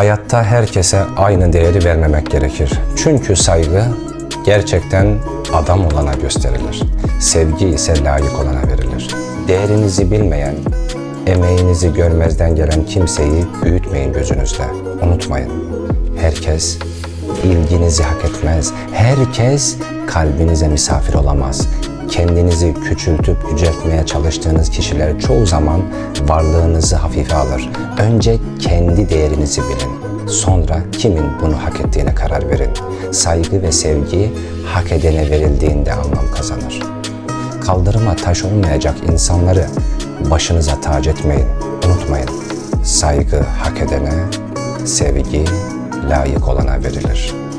Hayatta herkese aynı değeri vermemek gerekir. Çünkü saygı gerçekten adam olana gösterilir. Sevgi ise layık olana verilir. Değerinizi bilmeyen, emeğinizi görmezden gelen kimseyi büyütmeyin gözünüzde. Unutmayın. Herkes ilginizi hak etmez. Herkes kalbinize misafir olamaz. Kendinizi küçültüp yüceltmeye çalıştığınız kişiler çoğu zaman varlığınızı hafife alır. Önce kendi değerinizi bilin. Sonra kimin bunu hak ettiğine karar verin. Saygı ve sevgi hak edene verildiğinde anlam kazanır. Kaldırıma taş olmayacak insanları başınıza tac etmeyin. Unutmayın. Saygı hak edene, sevgi layık olana verilir.''